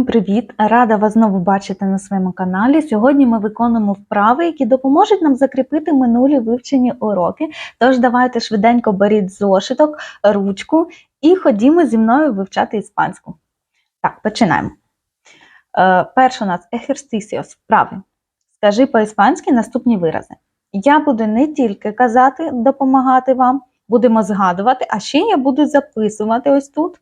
Всім привіт! Рада вас знову бачити на своєму каналі. Сьогодні ми виконуємо вправи, які допоможуть нам закріпити минулі вивчені уроки. Тож давайте швиденько беріть зошиток, ручку і ходімо зі мною вивчати іспанську. Так, починаємо. Е, перше у нас ejercicios, вправи. Скажи по-іспанськи наступні вирази. Я буду не тільки казати, допомагати вам, будемо згадувати, а ще я буду записувати ось тут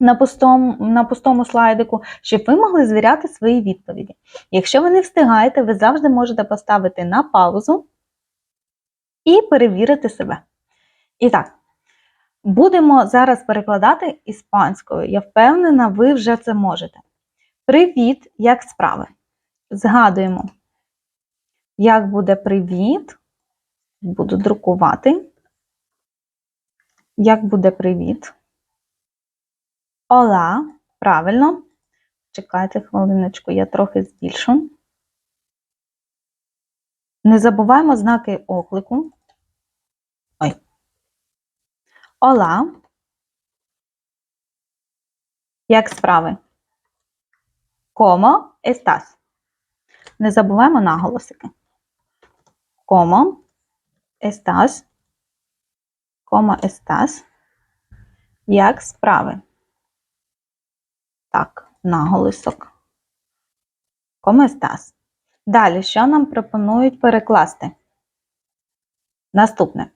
на пустому, на пустому слайдику, щоб ви могли звіряти свої відповіді. Якщо ви не встигаєте, ви завжди можете поставити на паузу і перевірити себе. І так, будемо зараз перекладати іспанською. Я впевнена, ви вже це можете. Привіт, як справи? Згадуємо, як буде привіт. Буду друкувати. Як буде привіт? Ола, правильно. Чекайте хвилиночку, я трохи збільшу. Не забуваємо знаки оклику. Ой. Ола. Як справи? Комо естас. Не забуваємо наголосики. Комо естас. Комо естас. Як справи? Так, наголосок. Коместас. Далі, що нам пропонують перекласти? Наступне.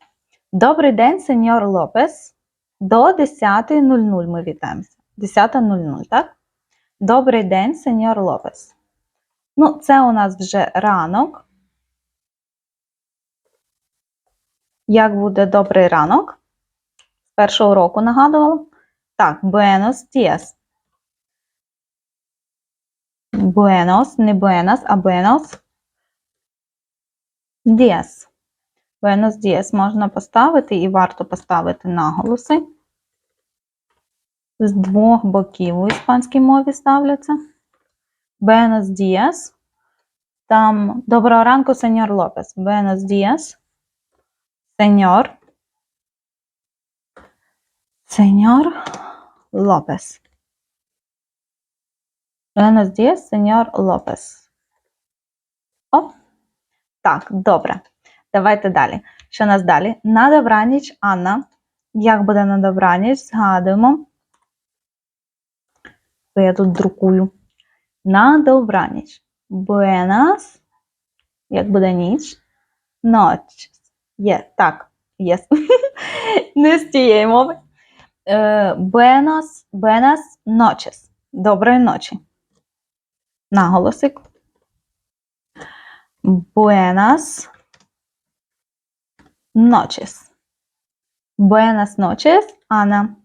Добрий день, сеньор Лопес. До 10.00 ми вітаємося. 10.00, так? Добрий день, сеньор Лопес. Ну, це у нас вже ранок. Як буде добрий ранок? З першого року нагадувала? Так, buenos días. Buenos, не buenas, а buenos días. Buenos días можна поставити і варто поставити наголоси. З двох боків у іспанській мові ставляться. Buenos días. Там доброго ранку, сеньор Лопес. Buenos días. Сеньор. Сеньор Лопес. Buenos días, сеньор Лопес. О, так, добре. Давайте далі. Що нас далі? На добраніч, Анна. Як буде на добраніч? Згадуємо. Бо я тут друкую. На добраніч. Buenas. Як буде ніч? Ноч. Є, так, є. Не з тієї мови. Е, Buenos, buenas noches. Доброї ночі. Наголосик. Buenas noches. Buenas noches, Ana.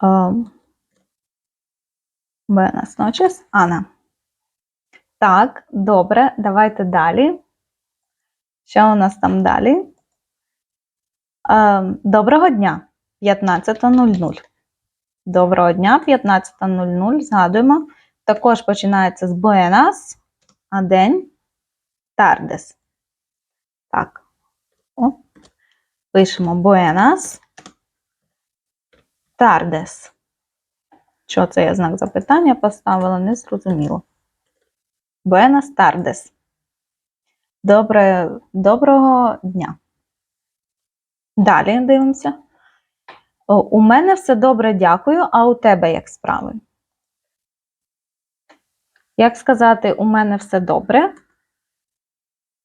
Um, buenas noches, Анна. Так, добре, давайте далі. Що у нас там далі? Ем, доброго дня, 15.00. Доброго дня, 15.00. Згадуємо. Також починається з buenas, а день tardes. Так. О. Пишемо buenas tardes. Що це я знак запитання поставила, не зрозуміло. Buenas tardes. Добре, доброго дня. Далі дивимося. У мене все добре, дякую, а у тебе як справи? Як сказати, у мене все добре?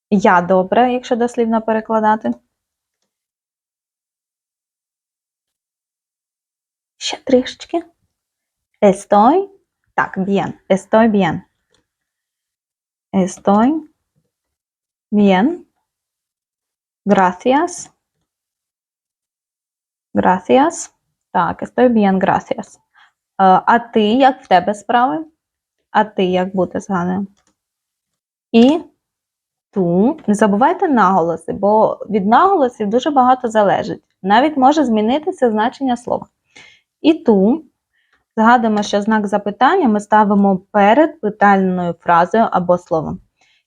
Я добре, якщо дослівно перекладати. Ще трішечки. Estoy. Так, bien. Estoy bien. Estoy bien. Gracias. Gracias. Так, estoy bien, gracias. А, ти як в тебе справи? А ти як буде згадуємо? І ту. Не забувайте наголоси, бо від наголосів дуже багато залежить. Навіть може змінитися значення слова. І ту. Згадуємо, що знак запитання ми ставимо перед питальною фразою або словом.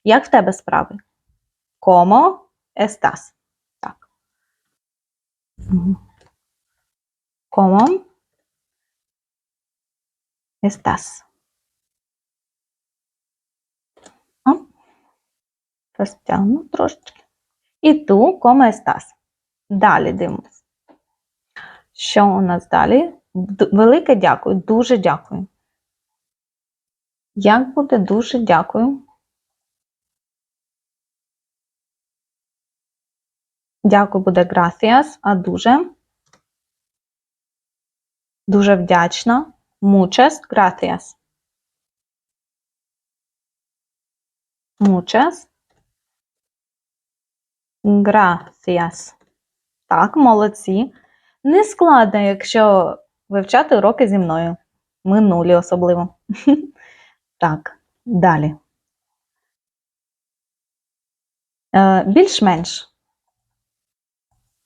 Як в тебе справи? Como estás? Так. Como estás? Розтягну трошечки. І ту, estás. Далі дивимось. Що у нас далі? Велике дякую, дуже дякую. Як буде дуже дякую? Дякую буде gracias, а дуже. Дуже вдячна. Muchas gracias. Muchas gracias. Так, молодці. Не складно, якщо вивчати уроки зі мною. Минулі особливо. Так, далі. Е, Більш-менш.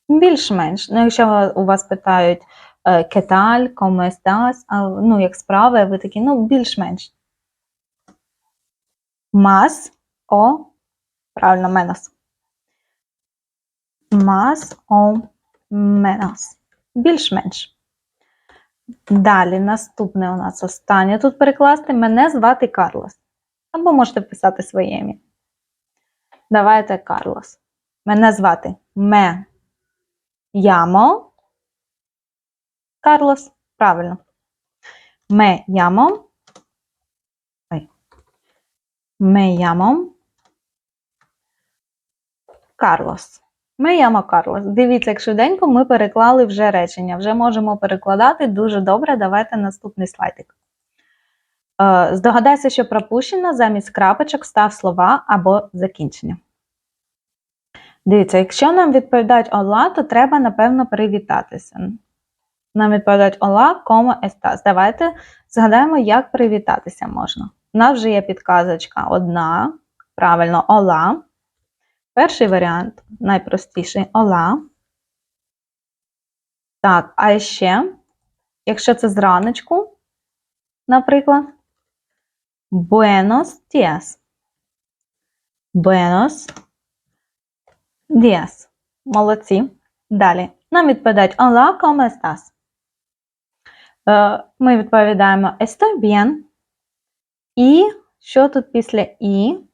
Більш-менш. Ну, якщо у вас питають е, «Qué tal? ¿Cómo estás?» а, ну, як справи, ви такі, ну, більш-менш. Más o, правильно, menos. Más o menos. Більш-менш. Далі, наступне у нас останнє тут перекласти. Мене звати Карлос. Або можете вписати своє ім'я. Давайте Карлос. Мене звати Ме llamo Карлос. Правильно. Me llamo. Ой. Me llamo Карлос. Me llamo Карлос. Дивіться, як швиденько ми переклали вже речення. Вже можемо перекладати дуже добре. Давайте наступний слайдик. Е, Здогадайся, що пропущено, замість крапочок став слова або закінчення. Дивіться, якщо нам відповідають ола, то треба, напевно, привітатися. Нам відповідають ола, комо естас. Давайте згадаємо, як привітатися можна. У нас вже є підказочка одна. Правильно, ола. Перший варіант, найпростіший ола. Так, а ще, якщо це зраночку, наприклад, buenos días. Buenos días. Молодці. Далі. Нам відповідають Hola, ¿cómo estás? Е, Ми відповідаємо Estoy bien. І що тут після і?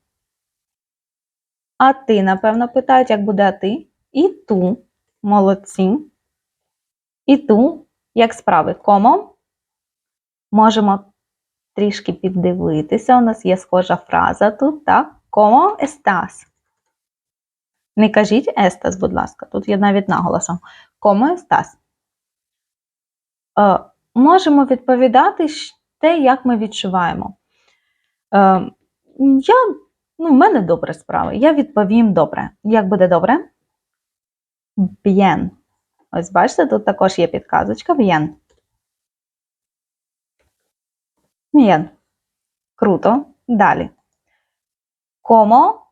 А ти, напевно, питають, як буде а ти? І ту. Молодці. І ту, як справи? Комо? Можемо трішки піддивитися. У нас є схожа фраза тут, так? Комо estás? Не кажіть естас, будь ласка, тут є навіть наголосом. Комо естас? Е, можемо відповідати те, як ми відчуваємо. Е, я, ну, в мене добре справи. Я відповім добре. Як буде добре? Bien. Ось бачите, тут також є підказочка. Bien. Bien. Круто. Далі. Комо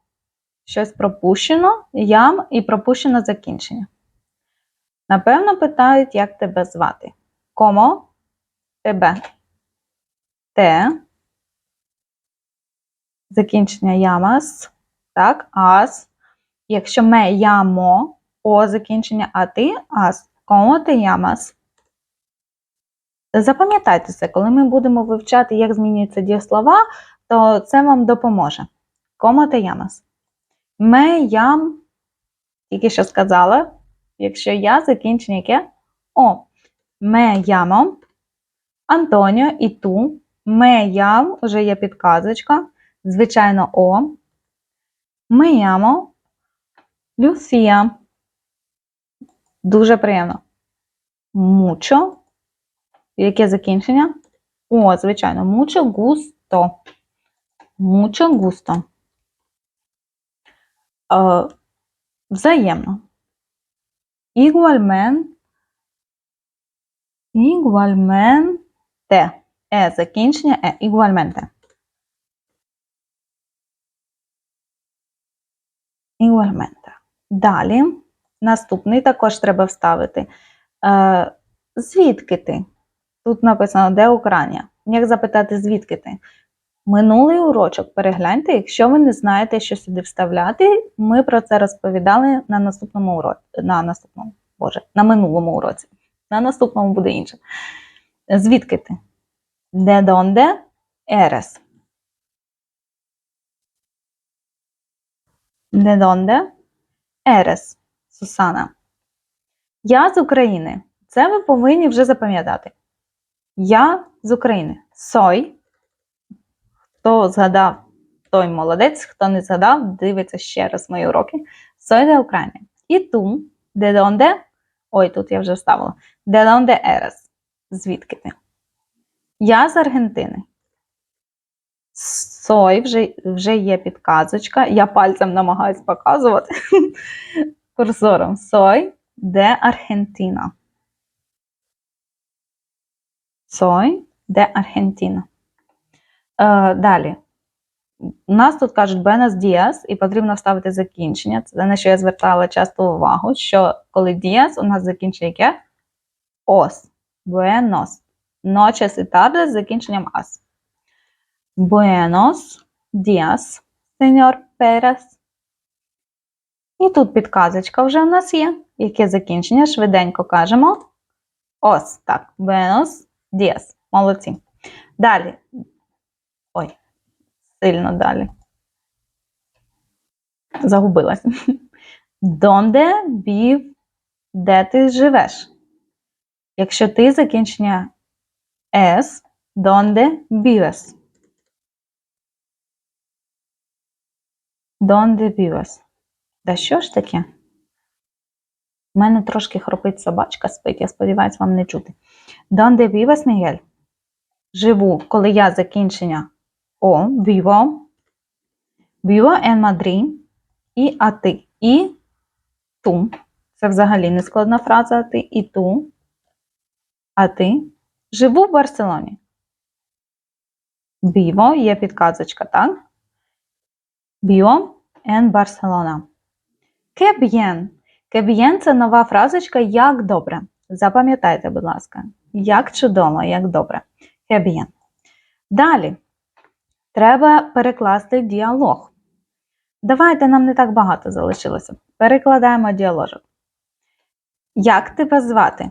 щось пропущено, ям і пропущено закінчення. Напевно, питають, як тебе звати. Комо тебе. Те. Закінчення ямас. Так, ас. Якщо ме ямо, о закінчення, а ти ас. Комо ти ямас. Запам'ятайте це, коли ми будемо вивчати, як змінюються дієслова, то це вам допоможе. Комо ти ямас. Ме ям, тільки що сказала, якщо я закінчення яке? О. Ме ямо. Антоніо і ту. Ме ям, вже є підказочка. Звичайно, о. Ме ямо. Люсія. Дуже приємно. Мучо. Яке закінчення? О, звичайно, мучо густо. Мучо густо. Е, взаємно. Igualmente. Igualmente. Е, закінчення е. Igualmente. Igualmente. Далі. Наступний також треба вставити. Е, звідки ти? Тут написано, де Україна. Як запитати, звідки ти? Минулий урочок перегляньте, якщо ви не знаєте, що сюди вставляти, ми про це розповідали на наступному уроці. На наступному, боже, на минулому уроці. На наступному буде інше. Звідки ти? De donde eres? De donde eres, Сусана? Я з України. Це ви повинні вже запам'ятати. Я з України. Сой. Хто згадав, той молодець, хто не згадав, дивиться ще раз мої уроки. Soy de Ucrania. І ту, de donde, ой, тут я вже вставила. De donde eres? Звідки ти? Я з Аргентини. Сой, вже, вже є підказочка. Я пальцем намагаюсь показувати курсором. Сой de Argentina. Soy de Argentina. Е, далі. У нас тут кажуть Buenos Dias, і потрібно вставити закінчення. Це на що я звертала часто увагу, що коли Dias, у нас закінчення яке? Os. Buenos. Noches і tardes з закінченням as. Buenos Dias, señor Perez. І тут підказочка вже у нас є. Яке закінчення? Швиденько кажемо. Ос, так. Buenos Dias. Молодці. Далі. Ой, сильно далі. Загубилась. Donde viv, де ти живеш? Якщо ти закінчення S, donde Donde vives? Да що ж таке? У мене трошки хропить собачка спить, я сподіваюся, вам не чути. Donde vives, Miguel? Живу, коли я закінчення О, vivo, vivo en Madrid, і а ти, і ту. Це взагалі не складна фраза, а ти, і ту, а ти. Живу в Барселоні. Vivo, є підказочка, так? Vivo en Barcelona. Que bien. Que bien – це нова фразочка як добре. Запам'ятайте, будь ласка, як чудово, як добре. Que bien. Далі треба перекласти діалог. Давайте нам не так багато залишилося. Перекладаємо діаложок. Як тебе звати?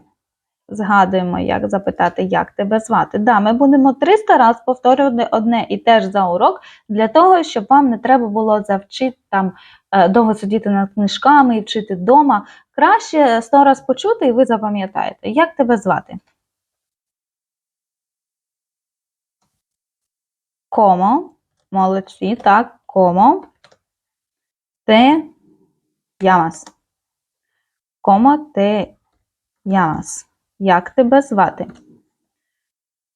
Згадуємо, як запитати, як тебе звати. Да, ми будемо 300 разів повторювати одне і те ж за урок, для того, щоб вам не треба було завчити там е, довго сидіти над книжками і вчити вдома. Краще 100 разів почути, і ви запам'ятаєте, як тебе звати. Комо. Молодці, так, комо. Те llamas. Комо те llamas. Як тебе звати?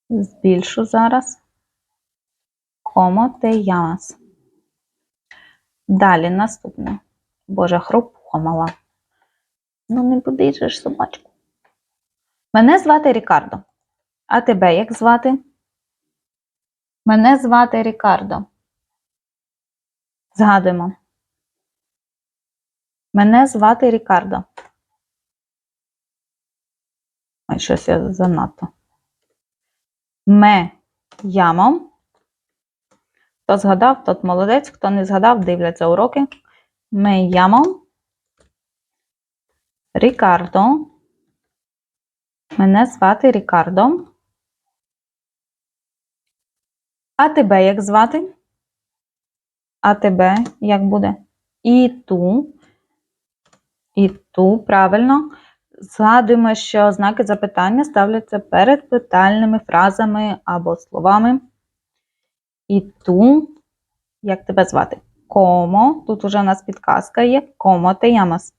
Збільшу зараз. Комо те llamas. Далі наступне. Боже, хропуха мала. Ну, не буди же ж собачку. Мене звати Рікардо. А тебе як звати? Мене звати Рікардо. Згадуємо. Мене звати Рікардо. Ой, щось я занадто. Ме ямо. Хто згадав, тот молодець. Хто не згадав, дивляться уроки. Ме ямо. Рікардо. Мене звати Рікардо. А тебе як звати? А тебе як буде? І ту. І ту, правильно. Згадуємо, що знаки запитання ставляться перед питальними фразами або словами. І ту, як тебе звати? Комо. Тут уже у нас підказка є. Комо те ямас.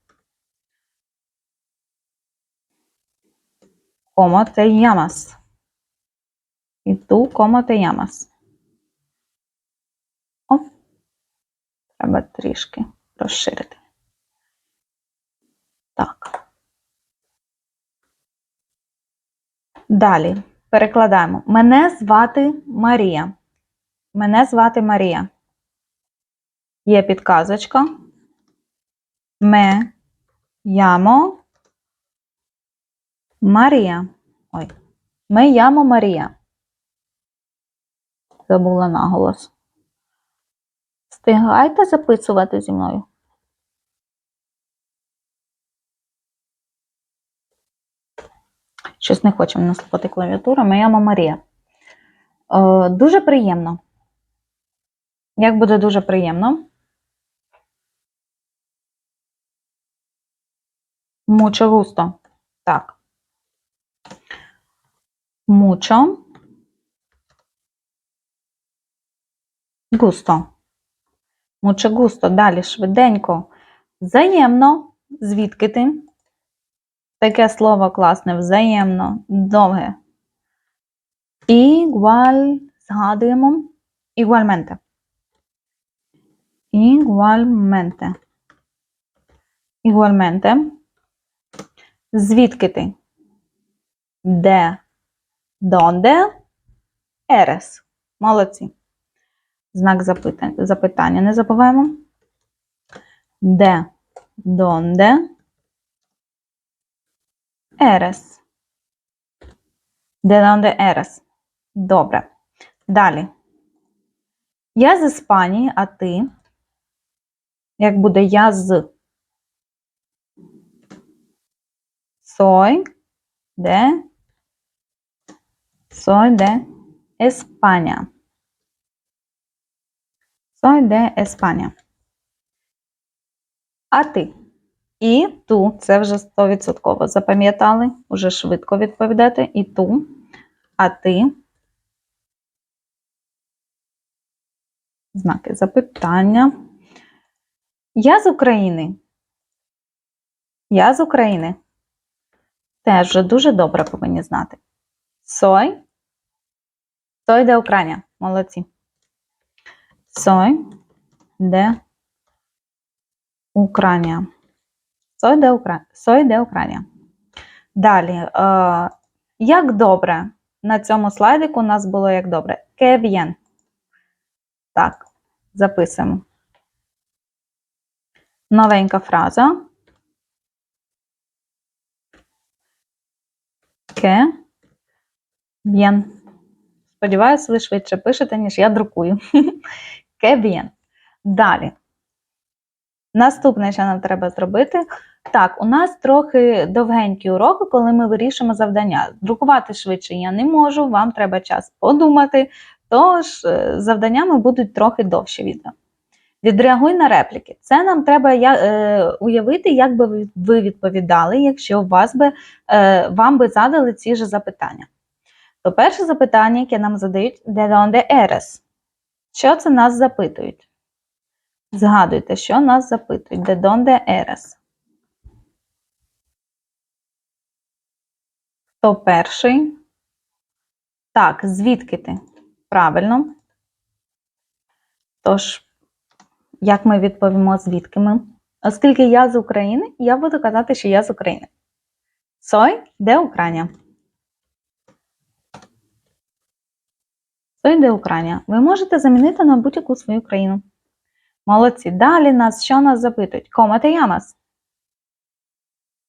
Комо те ямас. І ту, комо те ямас. О, треба трішки розширити. Так. Далі перекладаємо. Мене звати Марія. Мене звати Марія. Є підказочка. Ме ямо Марія. Ой. Ме ямо Марія. Забула наголос. Встигайте записувати зі мною. Щось не хочемо наступати клавіатура. Моя мама Марія. Е, дуже приємно. Як буде дуже приємно? Mucho gusto. Так. Mucho gusto. Mucho gusto. Далі швиденько. Взаємно. Звідки ти? Таке слово класне, взаємно, довге. Igual, згадуємо. Igualmente. Igualmente. Igualmente. Звідки ти? Де? Донде? Ерес. Молодці. Знак запитання, запитання не забуваємо. Де? Донде? Ерес. Де донде ерес. Добре. Далі. Я з Іспанії, а ти? Як буде я з? Soy de Soy de España. Soy de España. А ти? І ту, це вже 100% запам'ятали, уже швидко відповідати. І ту, а ти. Знаки запитання. Я з України. Я з України. Теж вже дуже добре повинні знати. Soy. Soy de Україна. Молодці. Soy de Україна. De Україна. Далі. Е, як добре? На цьому слайдику у нас було як добре. Bien. Так, записуємо. Новенька фраза. Que bien. Сподіваюсь, ви швидше пишете, ніж я друкую. Bien. Далі. Наступне, що нам треба зробити. Так, у нас трохи довгенькі уроки, коли ми вирішимо завдання. Друкувати швидше я не можу, вам треба час подумати, тож е, завданнями будуть трохи довші відео. Відреагуй на репліки. Це нам треба я, е, уявити, як би ви- відповідали, якщо вас би, е, вам би задали ці ж запитання. То перше запитання, яке нам задають, de donde eres? Що це нас запитують? Згадуйте, що нас запитують. De donde eres? Хто перший? Так, звідки ти? Правильно. Тож, як ми відповімо, звідки ми? Оскільки я з України, я буду казати, що я з України. Soy de Україна. Soy de Україна. Ви можете замінити на будь-яку свою країну. Молодці. Далі нас що нас запитують? ¿Cómo te llamas?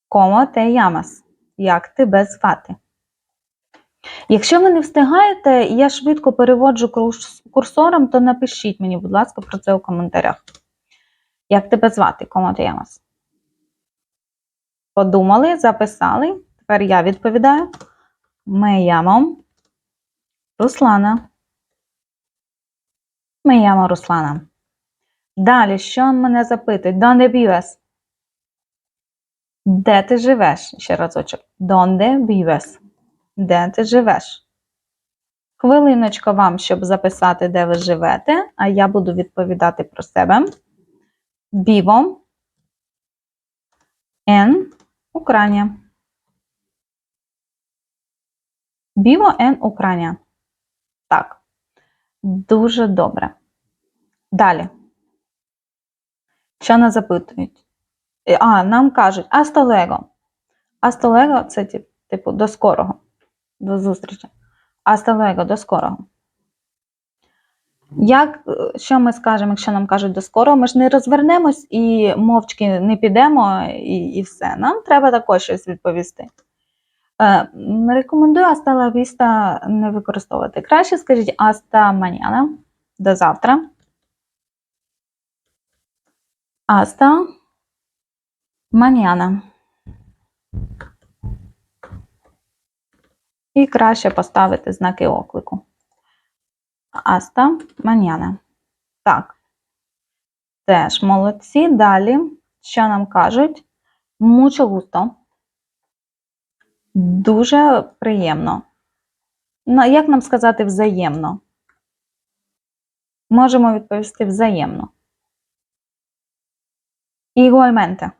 ¿Cómo te llamas? Як тебе звати? Якщо ви не встигаєте, я швидко переводжу курсором, то напишіть мені, будь ласка, про це у коментарях. Як тебе звати? ¿Cómo te llamas? Подумали, записали. Тепер я відповідаю. Llamo Руслана. Llamo Руслана. Далі, що мене запитують? Donde vives? Де ти живеш? Ще разочок. Donde vives? Де ти живеш? Хвилиночка вам, щоб записати, де ви живете, а я буду відповідати про себе. Vivo en Україна. Vivo en Україна. Так. Дуже добре. Далі. Що нас запитують? Е, А, нам кажуть hasta luego. Це типу до скорого. До зустрічі. Hasta luego, до скорого. Як, е, що ми скажемо, якщо нам кажуть до скорого? Ми ж не розвернемось і мовчки не підемо, і, і все. Нам треба також щось відповісти. Е, рекомендую hasta la vista не використовувати. Краще скажіть hasta mañana, до завтра. Hasta mañana. І краще поставити знаки оклику. Hasta mañana. Так. Теж молодці. Далі, що нам кажуть? Mucho gusto. Дуже приємно. Як нам сказати взаємно? Можемо відповісти взаємно. Igualmente.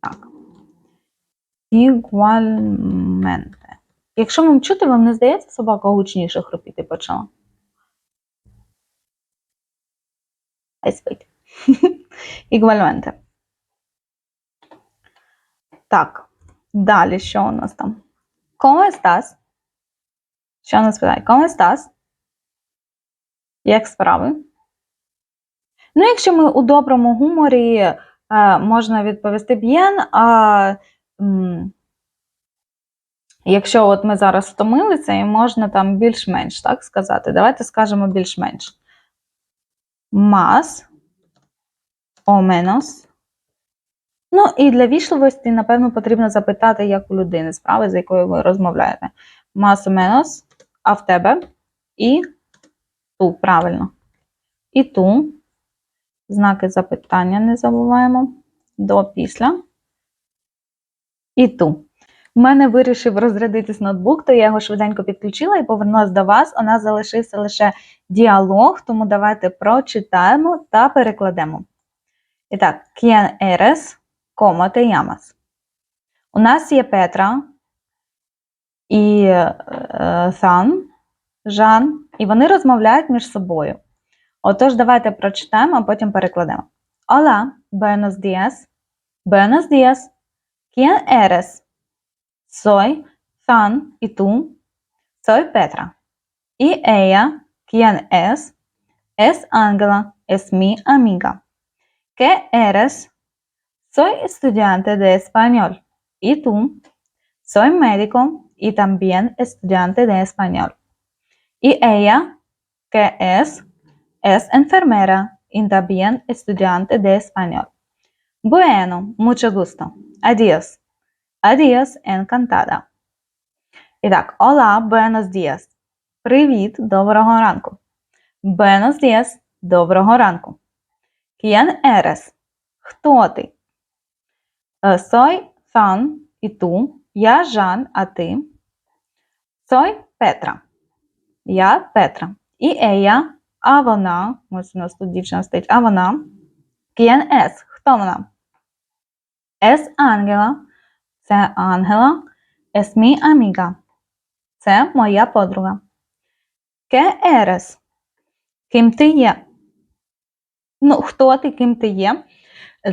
Так. Igualmente. Якщо вам чути, вам не здається, собака гучніше хропіти почала? Хай спить. Так. Далі, що у нас там? ¿Cómo estás? Що нас питає? ¿Cómo estás? Як справи? Ну, якщо ми у доброму гуморі, можна відповісти bien, а якщо от ми зараз втомилися, і можна там більш-менш так сказати. Давайте скажемо більш-менш. O menos. Ну, і для вічливості, напевно, потрібно запитати, як у людини справи, з якою ви розмовляєте. O menos, а в тебе і ту, правильно. І ту. Знаки запитання не забуваємо. До після. І ту. У мене вирішив розрядитись ноутбук, то я його швиденько підключила і повернулася до вас. У нас залишився лише діалог, тому давайте прочитаємо та перекладемо. І так, ¿Quién eres? ¿Cómo te llamas? У нас є Петра і е, Сан, Жан, і вони розмовляють між собою. Отож, давайте прочитаємо, а потім перекладемо. Hola, buenos días. Buenos días. ¿Quién eres? Soy San, ¿y tú? Soy Petra. ¿Y ella? ¿Quién es? Es Ángela, es mi amiga. ¿Qué eres? Soy estudiante de español. ¿Y tú? Soy médico y también estudiante de español. ¿Y ella? ¿Qué es? Es enfermera y también estudiante de español. Bueno, mucho gusto. Adiós. Adiós, encantada. І hola, buenos días. Привіт, доброго ранку. Buenos días, доброго ранку. ¿Quién eres? Хто ти? Е, Soy Сан і ту. Я Жан, а ти? Soy Петра. Я Петра. І ella, а вона, ось у нас тут дівчина стоїть, а вона. ¿Quién es? Хто вона? Es Ángela. Це Ангела. Es mi amiga. Це моя подруга. ¿Qué eres? Ким ти є? Ну, хто ти, ким ти є?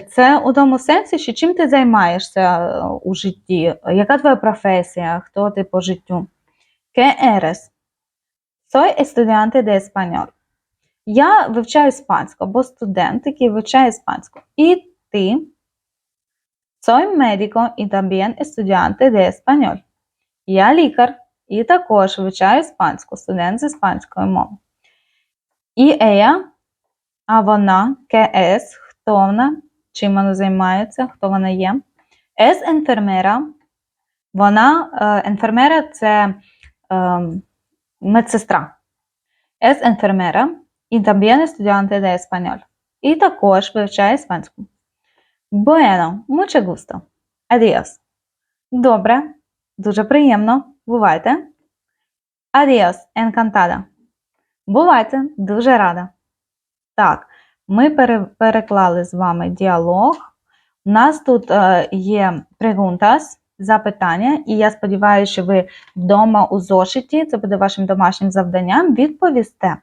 Це у тому сенсі, що чим ти займаєшся е, у житті? Яка твоя професія? Хто ти по життю? ¿Qué eres? Soy estudiante de español. Я вивчаю іспанську, або студент, який вивчає іспанську. І ти Soy médico y también estudiante de español. Я лікар і також вивчаю іспанську, студент з іспанської мови. І ella, а вона, que es, хто вона, чим вона займається, хто вона є. Es enfermera. Вона, е, enfermera – це е, медсестра. Es enfermera y también estudiante de español. І також вивчає іспанську. Bueno, mucho gusto. Adiós. Добре, дуже приємно. Бувайте. Adiós, encantada. Бувайте, дуже рада. Так, ми пере- переклали з вами діалог. У нас тут е, є preguntas, запитання, і я сподіваюся, що ви вдома у зошиті, це буде вашим домашнім завданням, відповісте.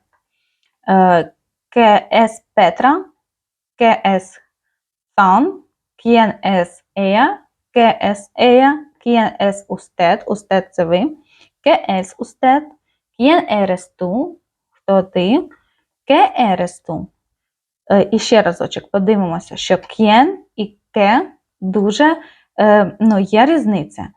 Е, ¿Qué es Petra? ¿Qué es Juan? ¿Quién es ella? ¿Qué es ella? ¿Quién es usted? Usted це ви. ¿Qué es usted? ¿Quién eres tú? Хто ти? ¿Qué eres tú? Е, І ще разочок подивимося, що «quién» і «que» дуже е, ну, є різниця.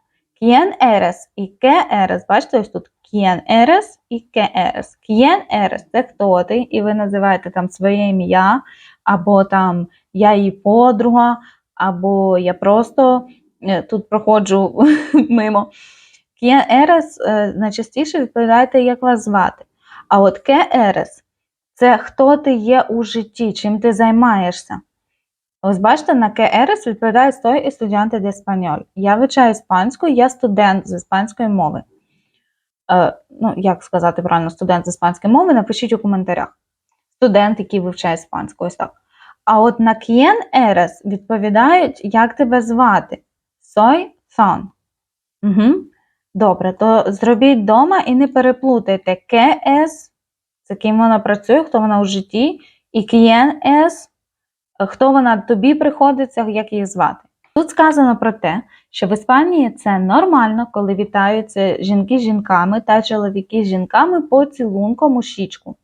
¿Quién eres і «qué eres? Бачите, ось тут «quién eres» і «qué eres? «Quién eres» – це хто ти, і ви називаєте там своє ім'я, або там я її подруга, або я просто е, тут проходжу мимо. «Quién eres» е, найчастіше відповідаєте, як вас звати. А от «qué eres» це хто ти є у житті, чим ти займаєшся. Ось бачите, на КРС відповідає «Soy estudiante de español». Я вивчаю іспанську, я студент з іспанської мови. Е, ну, як сказати правильно, студент з іспанської мови, напишіть у коментарях. Студент, який вивчає іспанську, ось так. А от на «Quién eres» відповідають, як тебе звати. «Soy son». Угу. Добре, то зробіть вдома і не переплутайте «КС», це ким вона працює, хто вона у житті, і «Quién es», хто вона тобі приходиться, як її звати. Тут сказано про те, що в Іспанії це нормально, коли вітаються жінки з жінками та чоловіки з жінками поцілунком у щічку.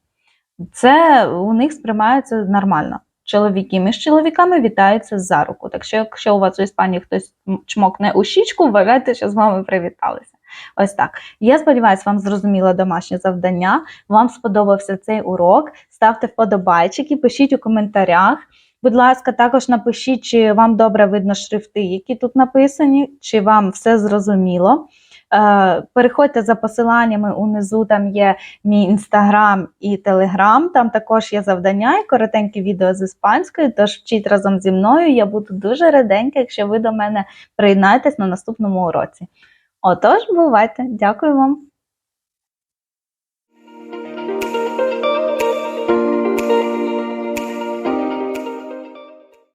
Це у них сприймається нормально. Чоловіки між чоловіками вітаються за руку. Так що, якщо у вас у Іспанії хтось чмокне у щічку, вважайте, що з вами привіталися. Ось так. Я сподіваюся, вам зрозуміло домашнє завдання. Вам сподобався цей урок. Ставте вподобайчики, пишіть у коментарях. Будь ласка, також напишіть, чи вам добре видно шрифти, які тут написані, чи вам все зрозуміло. Е, Переходьте за посиланнями унизу, там є мій інстаграм і телеграм. Там також є завдання і коротенькі відео з іспанською. Тож вчіть разом зі мною. Я буду дуже раденька, якщо ви до мене приєднаєтесь на наступному уроці. Отож, бувайте! Дякую вам!